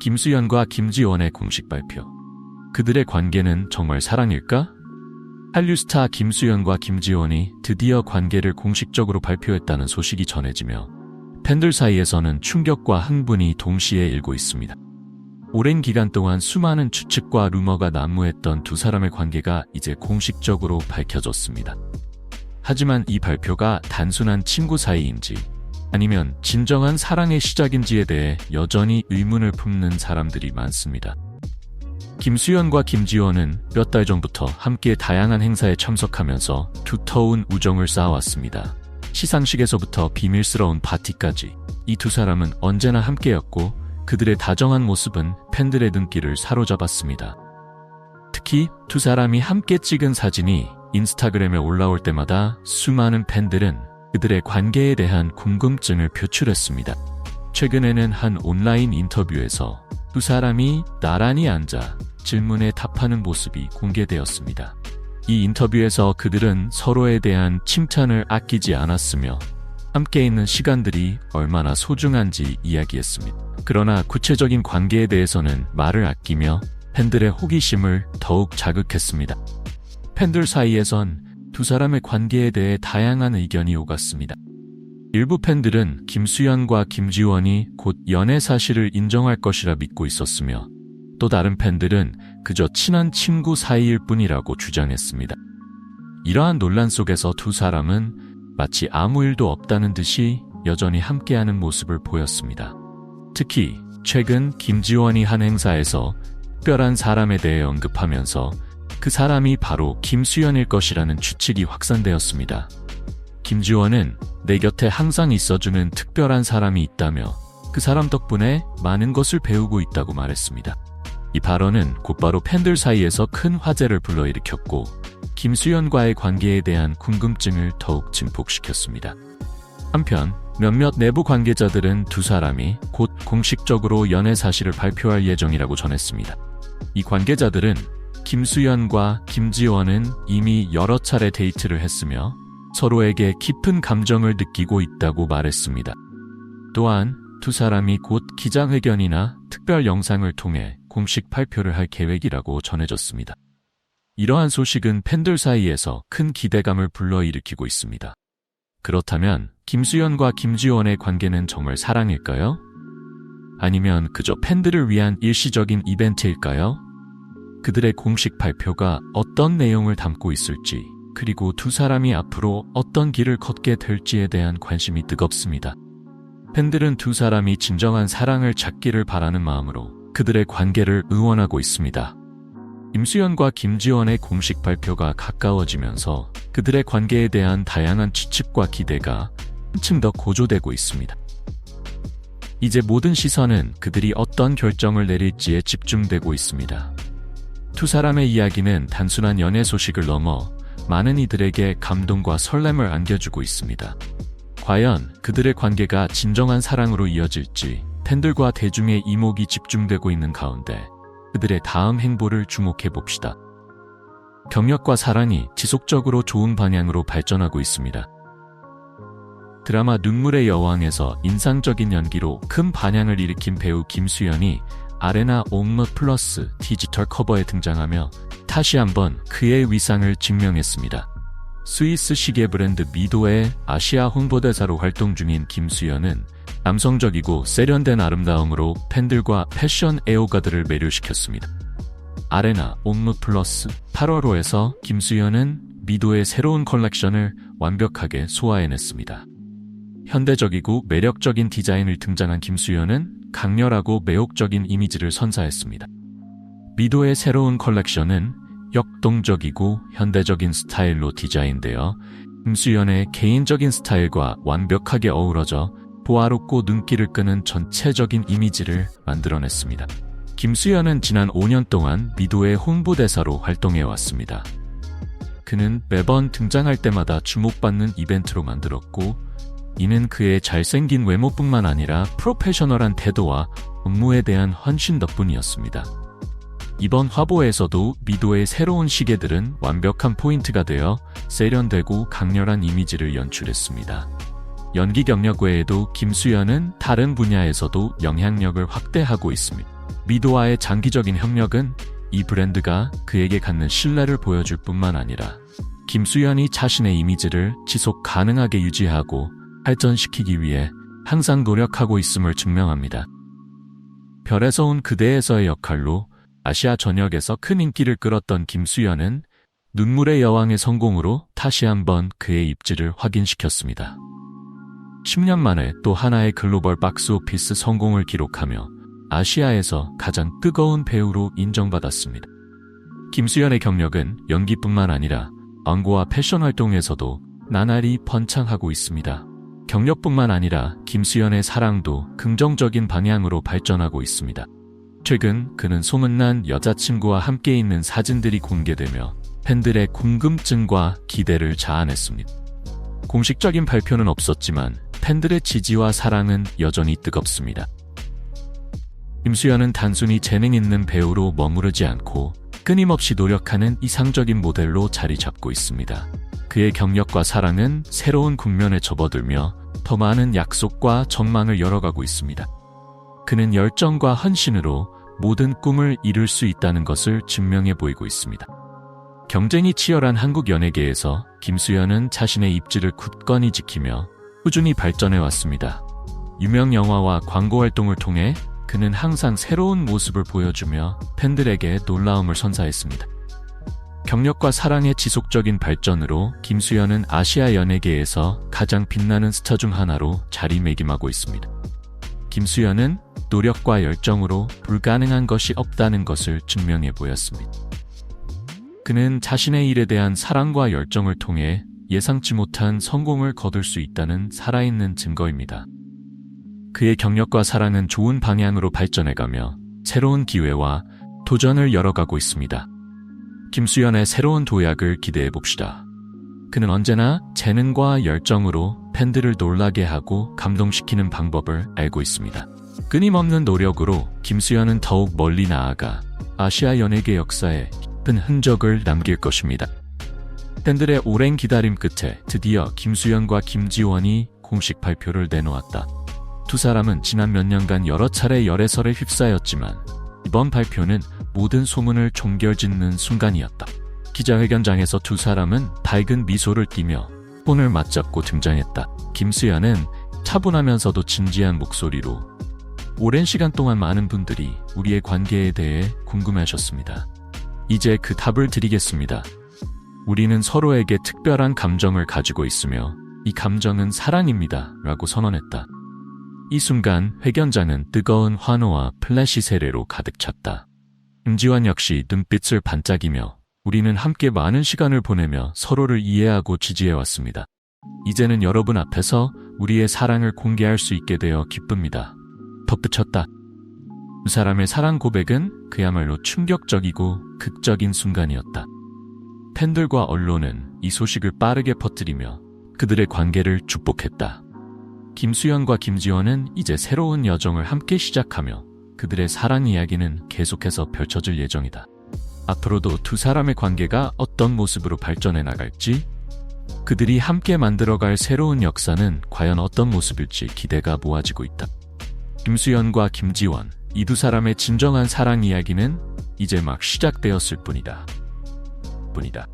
김수현과 김지원의 공식 발표. 그들의 관계는 정말 사랑일까? 한류 스타 김수현과 김지원이 드디어 관계를 공식적으로 발표했다는 소식이 전해지며 팬들 사이에서는 충격과 흥분이 동시에 일고 있습니다. 오랜 기간 동안 수많은 추측과 루머가 난무했던 두 사람의 관계가 이제 공식적으로 밝혀졌습니다. 하지만 이 발표가 단순한 친구 사이인지 아니면 진정한 사랑의 시작인지에 대해 여전히 의문을 품는 사람들이 많습니다. 김수현과 김지원은 몇 달 전부터 함께 다양한 행사에 참석하면서 두터운 우정을 쌓아왔습니다. 시상식에서부터 비밀스러운 파티까지 이 두 사람은 언제나 함께였고 그들의 다정한 모습은 팬들의 눈길을 사로잡았습니다. 특히 두 사람이 함께 찍은 사진이 인스타그램에 올라올 때마다 수많은 팬들은 그들의 관계에 대한 궁금증을 표출했습니다. 최근에는 한 온라인 인터뷰에서 두 사람이 나란히 앉아 질문에 답하는 모습이 공개되었습니다. 이 인터뷰에서 그들은 서로에 대한 칭찬을 아끼지 않았으며 함께 있는 시간들이 얼마나 소중한지 이야기했습니다. 그러나 구체적인 관계에 대해서는 말을 아끼며 팬들의 호기심을 더욱 자극했습니다. 팬들 사이에선 두 사람의 관계에 대해 다양한 의견이 오갔습니다. 일부 팬들은 김수현과 김지원이 곧 연애 사실을 인정할 것이라 믿고 있었으며 또 다른 팬들은 그저 친한 친구 사이일 뿐이라고 주장했습니다. 이러한 논란 속에서 두 사람은 마치 아무 일도 없다는 듯이 여전히 함께하는 모습을 보였습니다. 특히 최근 김지원이 한 행사에서 특별한 사람에 대해 언급하면서 그 사람이 바로 김수현일 것이라는 추측이 확산되었습니다. 김지원은 내 곁에 항상 있어주는 특별한 사람이 있다며 그 사람 덕분에 많은 것을 배우고 있다고 말했습니다. 이 발언은 곧바로 팬들 사이에서 큰 화제를 불러일으켰고 김수현과의 관계에 대한 궁금증을 더욱 증폭시켰습니다. 한편 몇몇 내부 관계자들은 두 사람이 곧 공식적으로 연애 사실을 발표할 예정이라고 전했습니다. 이 관계자들은 김수현과 김지원은 이미 여러 차례 데이트를 했으며 서로에게 깊은 감정을 느끼고 있다고 말했습니다. 또한 두 사람이 곧 기자회견이나 특별 영상을 통해 공식 발표를 할 계획이라고 전해졌습니다. 이러한 소식은 팬들 사이에서 큰 기대감을 불러일으키고 있습니다. 그렇다면 김수현과 김지원의 관계는 정말 사랑일까요? 아니면 그저 팬들을 위한 일시적인 이벤트일까요? 그들의 공식 발표가 어떤 내용을 담고 있을지, 그리고 두 사람이 앞으로 어떤 길을 걷게 될지에 대한 관심이 뜨겁습니다. 팬들은 두 사람이 진정한 사랑을 찾기를 바라는 마음으로 그들의 관계를 응원하고 있습니다. 임수연과 김지원의 공식 발표가 가까워지면서 그들의 관계에 대한 다양한 추측과 기대가 한층 더 고조되고 있습니다. 이제 모든 시선은 그들이 어떤 결정을 내릴지에 집중되고 있습니다. 두 사람의 이야기는 단순한 연애 소식을 넘어 많은 이들에게 감동과 설렘을 안겨주고 있습니다. 과연 그들의 관계가 진정한 사랑으로 이어질지 팬들과 대중의 이목이 집중되고 있는 가운데 그들의 다음 행보를 주목해 봅시다. 경력과 사랑이 지속적으로 좋은 방향으로 발전하고 있습니다. 드라마 눈물의 여왕에서 인상적인 연기로 큰 반향을 일으킨 배우 김수현이 아레나 옴므 플러스 디지털 커버에 등장하며 다시 한번 그의 위상을 증명했습니다. 스위스 시계 브랜드 미도의 아시아 홍보대사로 활동 중인 김수현은 남성적이고 세련된 아름다움으로 팬들과 패션 애호가들을 매료시켰습니다. 아레나 옴므 플러스 8월호에서 김수현은 미도의 새로운 컬렉션을 완벽하게 소화해냈습니다. 현대적이고 매력적인 디자인을 등장한 김수현은 강렬하고 매혹적인 이미지를 선사했습니다. 미도의 새로운 컬렉션은 역동적이고 현대적인 스타일로 디자인되어 김수현의 개인적인 스타일과 완벽하게 어우러져 보아롭고 눈길을 끄는 전체적인 이미지를 만들어냈습니다. 김수현은 지난 5년 동안 미도의 홍보대사로 활동해왔습니다. 그는 매번 등장할 때마다 주목받는 이벤트로 만들었고 이는 그의 잘생긴 외모뿐만 아니라 프로페셔널한 태도와 업무에 대한 헌신 덕분이었습니다. 이번 화보에서도 미도의 새로운 시계들은 완벽한 포인트가 되어 세련되고 강렬한 이미지를 연출했습니다. 연기 경력 외에도 김수현은 다른 분야에서도 영향력을 확대하고 있습니다. 미도와의 장기적인 협력은 이 브랜드가 그에게 갖는 신뢰를 보여줄 뿐만 아니라 김수현이 자신의 이미지를 지속 가능하게 유지하고 발전시키기 위해 항상 노력하고 있음을 증명합니다. 별에서 온 그대에서의 역할로 아시아 전역에서 큰 인기를 끌었던 김수현은 눈물의 여왕의 성공으로 다시 한번 그의 입지를 확인시켰습니다. 10년 만에 또 하나의 글로벌 박스 오피스 성공을 기록하며 아시아에서 가장 뜨거운 배우로 인정받았습니다. 김수현의 경력은 연기뿐만 아니라 광고와 패션 활동에서도 나날이 번창하고 있습니다. 경력뿐만 아니라 김수현의 사랑도 긍정적인 방향으로 발전하고 있습니다. 최근 그는 소문난 여자친구와 함께 있는 사진들이 공개되며 팬들의 궁금증과 기대를 자아냈습니다. 공식적인 발표는 없었지만 팬들의 지지와 사랑은 여전히 뜨겁습니다. 김수현은 단순히 재능 있는 배우로 머무르지 않고 끊임없이 노력하는 이상적인 모델로 자리 잡고 있습니다. 그의 경력과 사랑은 새로운 국면에 접어들며 더 많은 약속과 전망을 열어가고 있습니다. 그는 열정과 헌신으로 모든 꿈을 이룰 수 있다는 것을 증명해 보이고 있습니다. 경쟁이 치열한 한국 연예계에서 김수현은 자신의 입지를 굳건히 지키며 꾸준히 발전해 왔습니다. 유명 영화와 광고 활동을 통해 그는 항상 새로운 모습을 보여주며 팬들에게 놀라움을 선사했습니다. 경력과 사랑의 지속적인 발전으로 김수현은 아시아 연예계에서 가장 빛나는 스타 중 하나로 자리매김하고 있습니다. 김수현은 노력과 열정으로 불가능한 것이 없다는 것을 증명해 보였습니다. 그는 자신의 일에 대한 사랑과 열정을 통해 예상치 못한 성공을 거둘 수 있다는 살아있는 증거입니다. 그의 경력과 사랑은 좋은 방향으로 발전해가며 새로운 기회와 도전을 열어가고 있습니다. 김수현의 새로운 도약을 기대해 봅시다. 그는 언제나 재능과 열정으로 팬들을 놀라게 하고 감동시키는 방법을 알고 있습니다. 끊임없는 노력으로 김수현은 더욱 멀리 나아가 아시아 연예계 역사에 깊은 흔적을 남길 것입니다. 팬들의 오랜 기다림 끝에 드디어 김수현과 김지원이 공식 발표를 내놓았다. 두 사람은 지난 몇 년간 여러 차례 열애설에 휩싸였지만 이번 발표는 모든 소문을 종결짓는 순간이었다. 기자회견장에서 두 사람은 밝은 미소를 띠며 손을 맞잡고 등장했다. 김수현은 차분하면서도 진지한 목소리로 오랜 시간 동안 많은 분들이 우리의 관계에 대해 궁금해하셨습니다. 이제 그 답을 드리겠습니다. 우리는 서로에게 특별한 감정을 가지고 있으며 이 감정은 사랑입니다. 라고 선언했다. 이 순간 회견장은 뜨거운 환호와 플래시 세례로 가득 찼다. 임지환 역시 눈빛을 반짝이며 우리는 함께 많은 시간을 보내며 서로를 이해하고 지지해왔습니다. 이제는 여러분 앞에서 우리의 사랑을 공개할 수 있게 되어 기쁩니다. 덧붙였다. 두 사람의 사랑 고백은 그야말로 충격적이고 극적인 순간이었다. 팬들과 언론은 이 소식을 빠르게 퍼뜨리며 그들의 관계를 축복했다. 김수현과 김지원은 이제 새로운 여정을 함께 시작하며 그들의 사랑 이야기는 계속해서 펼쳐질 예정이다. 앞으로도 두 사람의 관계가 어떤 모습으로 발전해 나갈지, 그들이 함께 만들어갈 새로운 역사는 과연 어떤 모습일지 기대가 모아지고 있다. 김수현과 김지원, 이 두 사람의 진정한 사랑 이야기는 이제 막 시작되었을 뿐이다. 뿐이다.